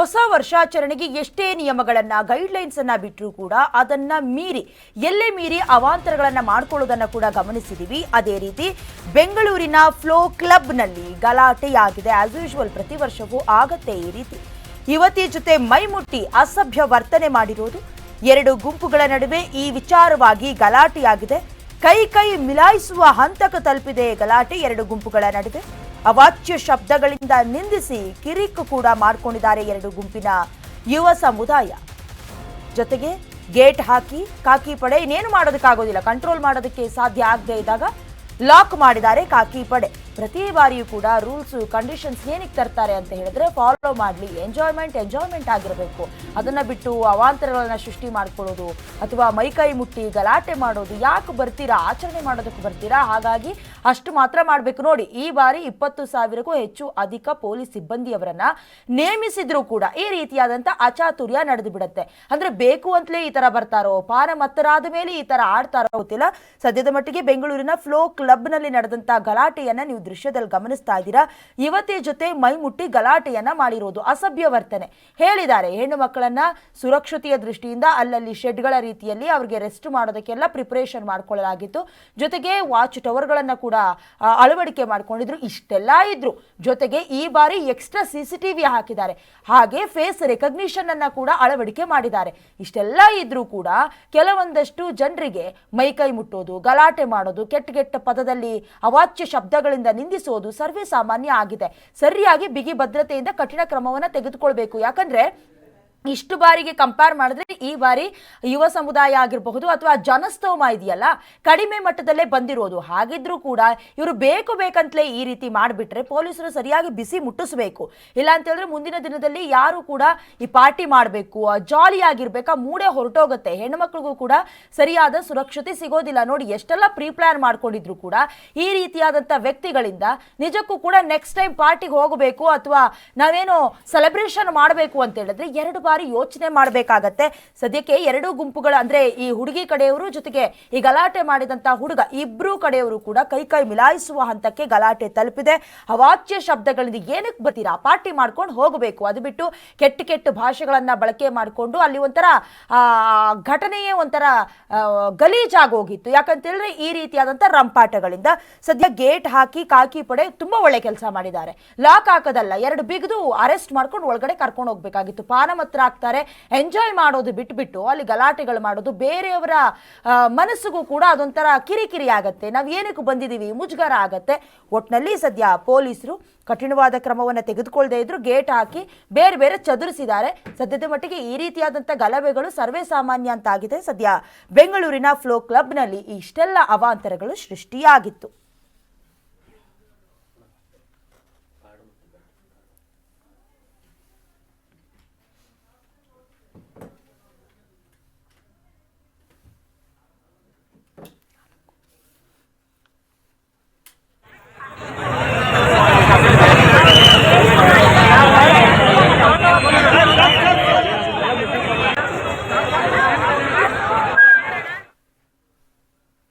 ಹೊಸ ವರ್ಷಾಚರಣೆಗೆ ಎಷ್ಟೇ ನಿಯಮಗಳನ್ನ ಗೈಡ್ಲೈನ್ಸ್ ಅನ್ನ ಬಿಟ್ಟರೂ ಕೂಡ ಅದನ್ನ ಮೀರಿ, ಎಲ್ಲೇ ಮೀರಿ ಅವಾಂತರಗಳನ್ನ ಮಾಡ್ಕೊಳ್ಳೋದನ್ನ ಕೂಡ ಗಮನಿಸಿದೀವಿ. ಅದೇ ರೀತಿ ಬೆಂಗಳೂರಿನ ಫ್ಲೋ ಕ್ಲಬ್ನಲ್ಲಿ ಗಲಾಟೆಯಾಗಿದೆ. ಆಸ್ ಯೂಶುವಲ್ ಪ್ರತಿ ವರ್ಷವೂ ಆಗತ್ತೆ ಈ ರೀತಿ. ಯುವತಿ ಜೊತೆ ಮೈಮುಟ್ಟಿ ಅಸಭ್ಯ ವರ್ತನೆ ಮಾಡಿರೋದು. ಎರಡು ಗುಂಪುಗಳ ನಡುವೆ ಈ ವಿಚಾರವಾಗಿ ಗಲಾಟೆಯಾಗಿದೆ. ಕೈ ಕೈ ಮಿಲಾಯಿಸುವ ಹಂತಕ ತಲುಪಿದೆ ಗಲಾಟೆ ಎರಡು ಗುಂಪುಗಳ ನಡುವೆ. ಅವಾಚ್ಯ ಶಬ್ದಗಳಿಂದ ನಿಂದಿಸಿ ಕಿರಿಕು ಕೂಡ ಮಾಡ್ಕೊಂಡಿದ್ದಾರೆ ಎರಡು ಗುಂಪಿನ ಯುವ ಸಮುದಾಯ. ಜೊತೆಗೆ ಗೇಟ್ ಹಾಕಿ ಕಾಕಿ ಪಡೆ, ಇನ್ನೇನು ಮಾಡೋದಕ್ಕಾಗೋದಿಲ್ಲ, ಕಂಟ್ರೋಲ್ ಮಾಡೋದಕ್ಕೆ ಸಾಧ್ಯ ಆಗದೆ ಇದ್ದಾಗ ಲಾಕ್ ಮಾಡಿದ್ದಾರೆ ಕಾಕಿ ಪಡೆ. ಪ್ರತಿ ಬಾರಿಯೂ ಕೂಡ ರೂಲ್ಸ್ ಕಂಡೀಷನ್ಸ್ ಏನಕ್ಕೆ ತರ್ತಾರೆ ಅಂತ ಹೇಳಿದ್ರೆ ಫಾಲೋ ಮಾಡಲಿ ಎಂಜಾಯ್ಮೆಂಟ್ ಎಂಜಾಯ್ಮೆಂಟ್ ಆಗಿರಬೇಕು. ಅದನ್ನ ಬಿಟ್ಟು ಅವಾಂತರಗಳನ್ನ ಸೃಷ್ಟಿ ಮಾಡ್ಕೊಳ್ಳೋದು, ಅಥವಾ ಮೈಕೈ ಮುಟ್ಟಿ, ಗಲಾಟೆ ಮಾಡೋದು, ಯಾಕೆ ಬರ್ತೀರಾ, ಆಚರಣೆ ಮಾಡೋದಕ್ಕೆ ಬರ್ತೀರಾ, ಹಾಗಾಗಿ ಅಷ್ಟು ಮಾತ್ರ ಮಾಡಬೇಕು. ನೋಡಿ, ಈ ಬಾರಿ ಇಪ್ಪತ್ತು ಸಾವಿರಕ್ಕೂ ಹೆಚ್ಚು ಅಧಿಕ ಪೊಲೀಸ್ ಸಿಬ್ಬಂದಿಯವರನ್ನ ನೇಮಿಸಿದ್ರು ಕೂಡ ಈ ರೀತಿಯಾದಂಥ ಅಚಾತುರ್ಯ ನಡೆದು ಬಿಡುತ್ತೆ ಅಂದ್ರೆ ಬೇಕು ಅಂತಲೇ ಈ ತರ ಬರ್ತಾರೋ, ಪಾನ ಮತ್ತರಾದ ಮೇಲೆ ಈ ತರ ಆಡ್ತಾರೋ ಗೊತ್ತಿಲ್ಲ. ಸದ್ಯದ ಮಟ್ಟಿಗೆ ಬೆಂಗಳೂರಿನ ಫ್ಲೋ ಕ್ಲಬ್ನಲ್ಲಿ ನಡೆದಂತ ಗಲಾಟೆಯನ್ನ ನೀವು ದೃಶ್ಯದಲ್ಲಿ ಗಮನಿಸ್ತಾ ಇದ್ದೀರಾ? ಯುವತಿಯ ಜೊತೆ ಮೈ ಮುಟ್ಟಿ ಗಲಾಟೆಯನ್ನ ಮಾಡಿರೋದು ಅಸಭ್ಯ ವರ್ತನೆ. ಹೇಳಿದ್ದಾರೆ, ಹೆಣ್ಣು ಮಕ್ಕಳನ್ನ ಸುರಕ್ಷತೆಯ ದೃಷ್ಟಿಯಿಂದ ಅಲ್ಲಲ್ಲಿ ಶೆಡ್ಗಳ ರೀತಿಯಲ್ಲಿ ಅವರಿಗೆ ರೆಸ್ಟ್ ಮಾಡೋದಕ್ಕೆಲ್ಲ ಪ್ರಿಪರೇಷನ್ ಮಾಡ್ಕೊಳ್ಳಲಾಗಿತ್ತು. ಜೊತೆಗೆ ವಾಚ್ ಟವರ್ಗಳನ್ನ ಕೂಡ ಅಳವಡಿಕೆ ಮಾಡ್ಕೊಂಡಿದ್ರು. ಇಷ್ಟೆಲ್ಲ ಇದ್ರು. ಜೊತೆಗೆ ಈ ಬಾರಿ ಎಕ್ಸ್ಟ್ರಾ ಸಿ ಸಿ ಹಾಕಿದ್ದಾರೆ. ಹಾಗೆ ಫೇಸ್ ರೆಕಗ್ನಿಷನ್ ಅನ್ನ ಕೂಡ ಅಳವಡಿಕೆ ಮಾಡಿದ್ದಾರೆ. ಇಷ್ಟೆಲ್ಲ ಇದ್ರೂ ಕೂಡ ಕೆಲವೊಂದಷ್ಟು ಜನರಿಗೆ ಮೈಕೈ ಮುಟ್ಟೋದು, ಗಲಾಟೆ ಮಾಡೋದು, ಕೆಟ್ಟ ಕೆಟ್ಟ ಪದದಲ್ಲಿ ಅವಾಚ್ಯ ಶಬ್ದಗಳಿಂದ ನಿಂದಿಸೋದು ಸರ್ವೇ ಸಾಮಾನ್ಯ ಆಗಿದೆ. ಸರಿಯಾಗಿ ಬಿಗಿ ಭದ್ರತೆಯಿಂದ ಕಠಿಣ ಕ್ರಮವನ್ನು ತೆಗೆದುಕೊಳ್ಬೇಕು. ಯಾಕಂದ್ರೆ ಇಷ್ಟು ಬಾರಿಗೆ ಕಂಪೇರ್ ಮಾಡಿದ್ರೆ ಈ ಬಾರಿ ಯುವ ಸಮುದಾಯ ಆಗಿರಬಹುದು ಅಥವಾ ಜನಸ್ತೋಮ ಇದೆಯಲ್ಲ, ಕಡಿಮೆ ಮಟ್ಟದಲ್ಲೇ ಬಂದಿರೋದು. ಹಾಗಿದ್ರೂ ಕೂಡ ಇವರು ಬೇಕು ಬೇಕಂತಲೇ ಈ ರೀತಿ ಮಾಡಿಬಿಟ್ರೆ ಪೊಲೀಸರು ಸರಿಯಾಗಿ ಬಿಸಿ ಮುಟ್ಟಿಸ್ಬೇಕು. ಇಲ್ಲ ಅಂತ ಹೇಳಿದ್ರೆ ಮುಂದಿನ ದಿನದಲ್ಲಿ ಯಾರು ಕೂಡ ಈ ಪಾರ್ಟಿ ಮಾಡಬೇಕು ಜಾಲಿ ಆಗಿರ್ಬೇಕಾ, ಮೂಡೆ ಹೊರಟೋಗುತ್ತೆ. ಹೆಣ್ಮಕ್ಳಿಗೂ ಕೂಡ ಸರಿಯಾದ ಸುರಕ್ಷತೆ ಸಿಗೋದಿಲ್ಲ. ನೋಡಿ, ಎಷ್ಟೆಲ್ಲ ಪ್ರೀ ಪ್ಲಾನ್ ಮಾಡ್ಕೊಂಡಿದ್ರು ಕೂಡ ಈ ರೀತಿಯಾದಂಥ ವ್ಯಕ್ತಿಗಳಿಂದ ನಿಜಕ್ಕೂ ಕೂಡ ನೆಕ್ಸ್ಟ್ ಟೈಮ್ ಪಾರ್ಟಿಗೆ ಹೋಗಬೇಕು ಅಥವಾ ನಾವೇನೋ ಸೆಲೆಬ್ರೇಷನ್ ಮಾಡಬೇಕು ಅಂತ ಹೇಳಿದ್ರೆ ಎರಡು ಬಾರಿ ಯೋಚನೆ ಮಾಡಬೇಕಾಗತ್ತೆ. ಸದ್ಯಕ್ಕೆ ಎರಡು ಗುಂಪುಗಳ, ಅಂದ್ರೆ ಈ ಹುಡುಗಿ ಕಡೆಯವರು ಜೊತೆಗೆ ಈ ಗಲಾಟೆ ಮಾಡಿದಂತ ಹುಡುಗ ಇಬ್ರು ಕಡೆಯವರು ಕೂಡ ಕೈ ಕೈ ಮಿಲಾಯಿಸುವ ಹಂತಕ್ಕೆ ಗಲಾಟೆ ತಲುಪಿದೆ. ಅವಾಚ್ಯ ಶಬ್ದಗಳಿಂದ ಏನಕ್ಕೆ ಬರ್ತೀರಾ? ಪಾರ್ಟಿ ಮಾಡ್ಕೊಂಡು ಹೋಗಬೇಕು. ಅದು ಬಿಟ್ಟು ಕೆಟ್ಟ ಕೆಟ್ಟ ಭಾಷೆಗಳನ್ನ ಬಳಕೆ ಮಾಡಿಕೊಂಡು ಅಲ್ಲಿ ಒಂಥರ ಘಟನೆಯೇ ಒಂಥರ ಗಲೀಜಾಗೋಗಿತ್ತು ಗಲೀಜಾಗಿ ಹೋಗಿತ್ತು. ಯಾಕಂತ ಹೇಳಿದ್ರೆ ಈ ರೀತಿಯಾದಂಥ ರಂಪಾಟಗಳಿಂದ ಸದ್ಯ ಗೇಟ್ ಹಾಕಿ ಕಾಕಿ ಪಡೆ ತುಂಬಾ ಒಳ್ಳೆ ಕೆಲಸ ಮಾಡಿದ್ದಾರೆ. ಲಾಕ್ ಹಾಕೋದಲ್ಲ, ಎರಡು ಬಿಗಿದು ಅರೆಸ್ಟ್ ಮಾಡ್ಕೊಂಡು ಒಳಗಡೆ ಕರ್ಕೊಂಡು ಹೋಗ್ಬೇಕಾಗಿತ್ತು. ಪಾನಮತ್ರ ಆಗ್ತಾರೆ ಎಂಜಾಯ್ ಮಾಡೋದು ಬಿಟ್ಬಿಟ್ಟು, ಅಲ್ಲಿ ಗಲಾಟೆಗಳು ಮಾಡೋದು ಬೇರೆಯವರ ಮನಸ್ಸಿಗೂ ಕೂಡ ಅದೊಂಥರ ಕಿರಿಕಿರಿ ಆಗತ್ತೆ. ನಾವು ಏನಕ್ಕೆ ಬಂದಿದ್ದೀವಿ? ಮುಜುಗರ ಆಗತ್ತೆ. ಒಟ್ನಲ್ಲಿ ಸದ್ಯ ಪೊಲೀಸರು ಕಠಿಣವಾದ ಕ್ರಮವನ್ನು ತೆಗೆದುಕೊಳ್ಳದೆ ಇದ್ರು, ಗೇಟ್ ಹಾಕಿ ಬೇರೆ ಬೇರೆ ಚದುರಿಸಿದ್ದಾರೆ. ಸದ್ಯದ ಮಟ್ಟಿಗೆ ಈ ರೀತಿಯಾದಂಥ ಗಲಭೆಗಳು ಸರ್ವೇ ಸಾಮಾನ್ಯ ಅಂತಾಗಿದೆ. ಸದ್ಯ ಬೆಂಗಳೂರಿನ ಫ್ಲೋ ಕ್ಲಬ್ನಲ್ಲಿ ಇಷ್ಟೆಲ್ಲ ಅವಾಂತರಗಳು ಸೃಷ್ಟಿಯಾಗಿತ್ತು.